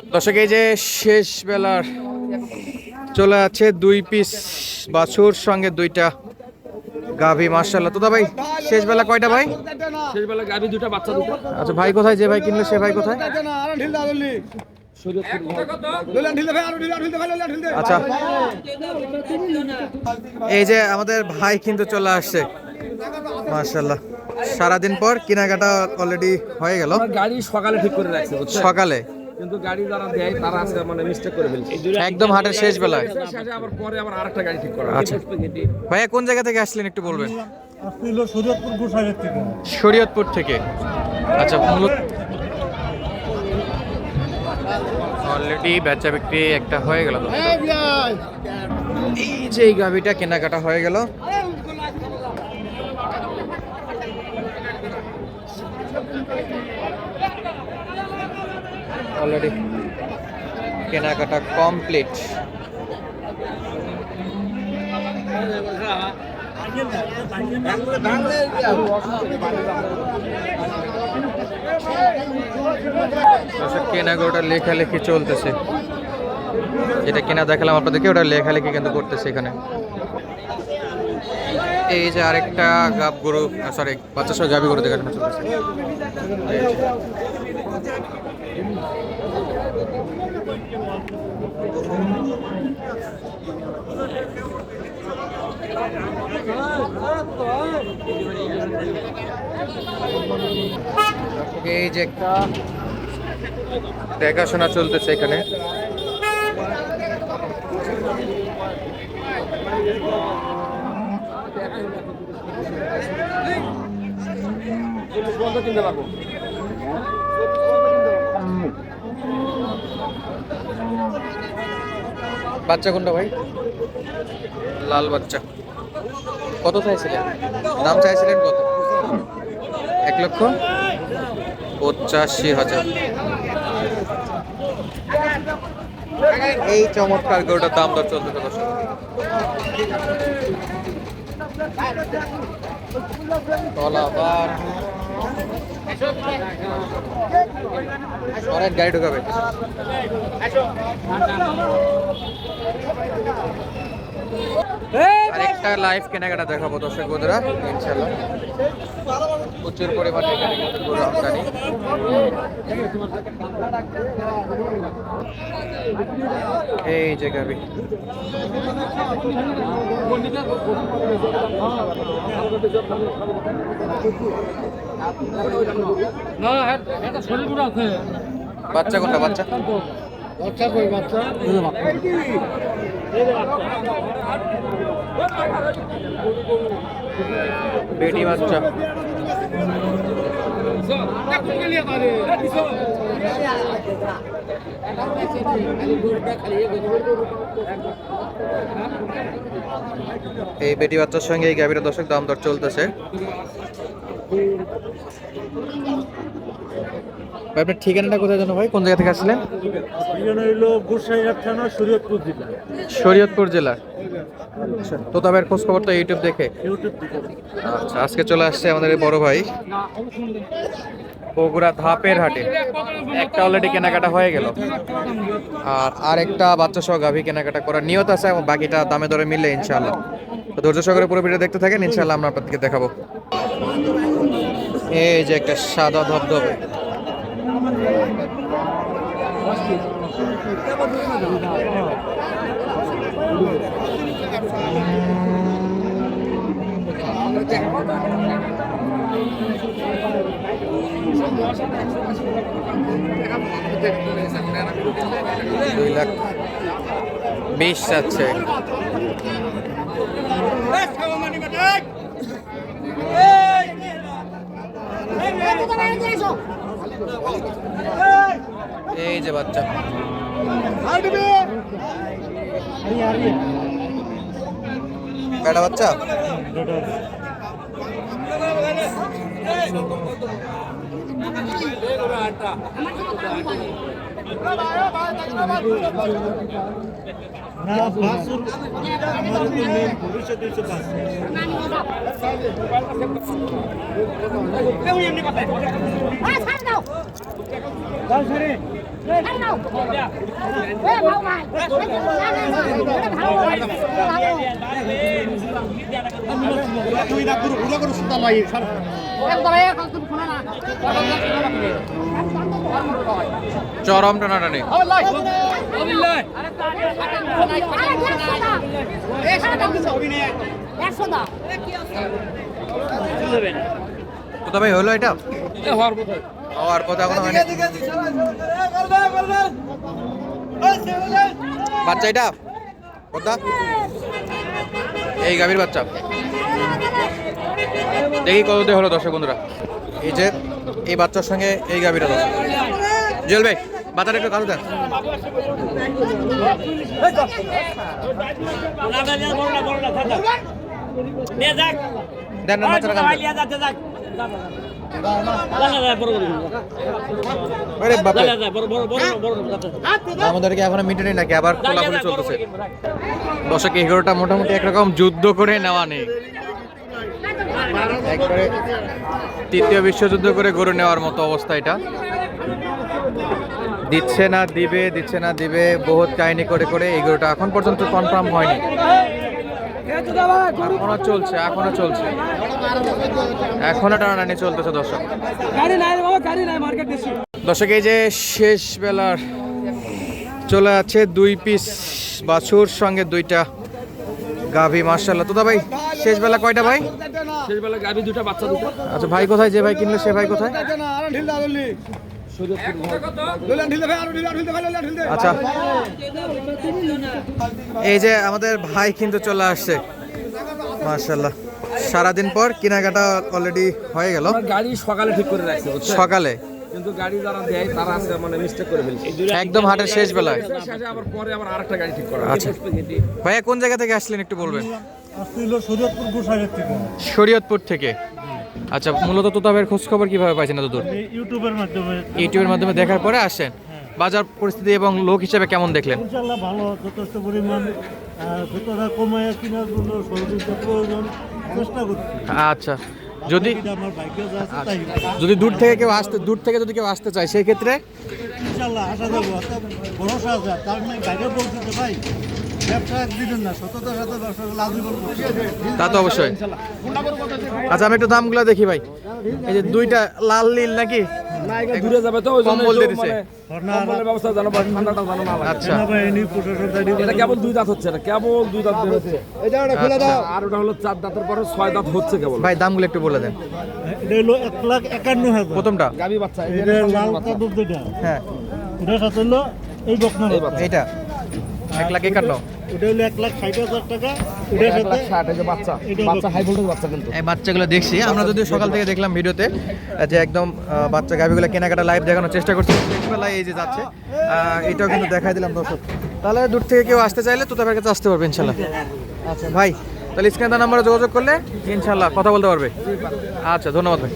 দর্শক এই যে শেষ বেলার চলে আছে দুই পিস বাছুর সঙ্গে দুইটা গাভী মার্শাল্লাহ তো ভাই শেষ বেলা কয়টা ভাই? শেষবেলা গাভি দুটা বাচ্চা দুটো আচ্ছা ভাই কোথায়? যে ভাই কিনলো সে ভাই কোথায়? আচ্ছা। এই যে আমাদের ভাই কিন্তু চলে আসছে মার্শাল্লাহ সারাদিন পর কেনাকাটা অলরেডি হয়ে গেল। গাড়ি সকালে ঠিক করে রাখছে সকালে? কিন্তু গাড়ি যারা দেয় তারা আছে মানে মিস্টেক করে ফেলছে। একদম হাটের শেষ বেলায়। শেষে আবার পরে আবার আরেকটা গাড়ি ঠিক করা আচ্ছা। ভাইয়া কোন জায়গা থেকে আসলেন একটু বলবেন? আসছিল শরীয়তপুর গোসাইয়ের থেকে। শরীয়তপুর থেকে। আচ্ছা মূলত অলরেডি বেচা বিক্রি একটা হয়ে গেল। এই যে এই গাভিটা কেনাকাটা হয়ে গেল। অলরেডি কেনাকাটা কমপ্লিট কেনাকাটা লেখালেখি চলতেছে। যেটা কেনা দেখালাম আপনাদেরকে, ওটা লেখালেখি কিন্তু করতেছে এখানে। এই যে আরেকটা গাব গরু সরি বাচ্চা সহ গাবি গরু দেখানো যে। এই যে একটা দেখাশোনা চলতেছে এখানে কিনতে পারব। বাচ্চা কোনটা ভাই? লাল বাচ্চা। কত চাইছিলেন? দাম চাইছিলেন কত? এক লক্ষ পঁচাশি হাজার। এই চমৎকার গরুটার দাম দর দর্শক। তলাবার। সরেন গাড়ি ঢুকাবে। আরেকটা লাইভ কেনাকাটা দেখাবো দর্শক বন্ধুরা ইনশাল্লাহ প্রচুর পরিমাণে এখানে কিন্তু গরু আমদানি এই যে গাবি। বাচ্চা কোনটা বাচ্চা? বাচ্চা কই বাচ্চা? বেটি বাচ্চা। এই বেটি বাচ্চার সঙ্গে এই গাভীর দর্শক দাম দর চলতেছে। ভাই, আপনার ঠিকানাটা কোথায় জানো ভাই? কোন জায়গা থেকে আসছিলেন এখানে হইল থানা শরীয়তপুর জেলা। শরীয়তপুর জেলা। আচ্ছা। তো তবে খোঁজ খবর তো ইউটিউব দেখে। আচ্ছা আজকে চলে আসছে আমাদের এই বড় ভাই। বগুড়া ধাপের হাটে। একটা অলরেডি কেনাকাটা হয়ে গেল। আর আরেকটা বাচ্চা সহ গাভী কেনাকাটা করার নিয়ত আছে এবং বাকিটা দামে দরে মিললে ইনশাআল্লাহ। তো ধৈর্য সহকারে পুরো ভিডিও দেখতে থাকেন ইনশাআল্লাহ আমরা আপনাদেরকে দেখাবো। এই যে একটা সাদা ধবধবে। দুই লাখ বিশ যাচ্ছে। এই যে বাচ্চা। বেটা বাচ্চা? না বাসুর আমার তো মেন ভবিষ্যৎ Ah, সরে চরম টানাটানি। দাও ভাই, হলো এটা? হওয়ার কথা এখনও হয়নি। বাচ্চা এটা? কোথা এই গাভীর বাচ্চা। দেখি কত হলো দর্শক বন্ধুরা। এই যে এই বাচ্চার সঙ্গে এই গাভীটা দর্শক জুয়েল ভাই, বাচ্চাটা একটু কাজু দেন দেন না, বাচ্চাটা এখনও মিটেনি নাকি? আবার এগারোটা মোটামুটি একরকম যুদ্ধ করে নেওয়া নেই। একবারে তৃতীয় বিশ্বযুদ্ধ করে গড়ে নেওয়ার মতো অবস্থা এটা। দিচ্ছে না দিবে দিচ্ছে না দিবে বহুত কাহিনী করে করে এগুলোটা এখন পর্যন্ত কনফার্ম হয়নি। এখনও চলছে এখনও চলছে। এখনও টানাটানি চলতেছে দর্শক। দর্শক এই যে শেষ বেলার চলে আছে দুই পিস বাছুর সঙ্গে দুইটা গাভী মার্শাল্লাহ তো দা ভাই শেষ বেলা কয়টা ভাই? শেষবেলা গাড়ি দুটা বাচ্চা দুটো আচ্ছা ভাই কোথায়? যে ভাই কিনলো সে ভাই কোথায়? আচ্ছা। এই যে আমাদের ভাই কিন্তু চলে আসছে। মার্শাল্লাহ সারাদিন পর কেনাকাটা অলরেডি হয়ে গেল। গাড়ি সকালে ঠিক করে রাখছে সকালে? কিন্তু গাড়ি যারা দেয় তারা আছে মানে মিস্টেক করে ফেলছে। একদম হাটের শেষ বেলায় আবার পরে আবার আরেকটা গাড়ি ঠিক করা আচ্ছা। ভাইয়া কোন জায়গা থেকে আসলেন একটু বলবেন? শরীয়তপুর থেকে। আচ্ছা মূলত তোতাবের খোঁজ খবর কীভাবে পাইছেন এত দূর ইউটিউবের মাধ্যমে। ইউটিউবের মাধ্যমে দেখার পরে আসেন বাজার পরিস্থিতি এবং লোক হিসেবে কেমন দেখলেন? ভালো যথেষ্ট পরিমাণ কমায় কেনার জন্য সহযোগিতা প্রয়োজন চেষ্টা করছি। আচ্ছা যদি তাই যদি দূর থেকে কেউ আসতে দূর থেকে যদি কেউ আসতে চায় সেই ক্ষেত্রে? ইনশাল্লাহ আসা যাব অর্থাৎ ভরসা আছে তার মানে বাইরে ভাই। তা তো অবশ্যই। আচ্ছা আমি একটু দামগুলো দেখি ভাই। এই যে দুইটা লাল নীল নাকি? দূরে যাবে তো কম্বল দিয়ে দিছে। মানে ব্যবস্থা জানো ঠান্ডাটা জানো না আচ্ছা। সেনাবাহিনী প্রশাসন দাঁড়ি এটা কেবল দুই দাঁত হচ্ছে না কেবল দুই দাঁত বের হচ্ছে। আচ্ছা। আর ওটা হলো চার দাঁতের পরে ছয় দাঁত হচ্ছে কেবল। ভাই দামগুলো একটু বলে দেন। এটা হলো এক লাখ একান্ন হাজার। প্রথমটা। গাবি বাচ্চা এটা এটা লাল কাপড় যেটা হ্যাঁ। এটার সাথে হলো এই বকনা এই এইটা। এক লাখ একান্ন। ওটা হলো এক লাখ ষাট হাজার টাকা। এটার সাথে ষাট, এই বাচ্চা। বাচ্চা হাই ভোল্টেজ বাচ্চা কিন্তু। এই বাচ্চাগুলো দেখছি। আমরা যদি সকাল থেকে দেখলাম ভিডিওতে যে একদম বাচ্চা গাভিগুলো কেনাকাটা লাইভ দেখানোর চেষ্টা করছি। শেষবেলায় এই যে যাচ্ছে এটাও কিন্তু দেখাই দিলাম দর্শক। তাহলে দূর থেকে কেউ আসতে চাইলে তো তাদের কাছে আসতে পারবে ইনশাল্লাহ। আচ্ছা। ভাই তাহলে স্ক্রিনে নাম্বারে যোগাযোগ করলে ইনশাল্লাহ কথা বলতে পারবে। আচ্ছা ধন্যবাদ ভাই।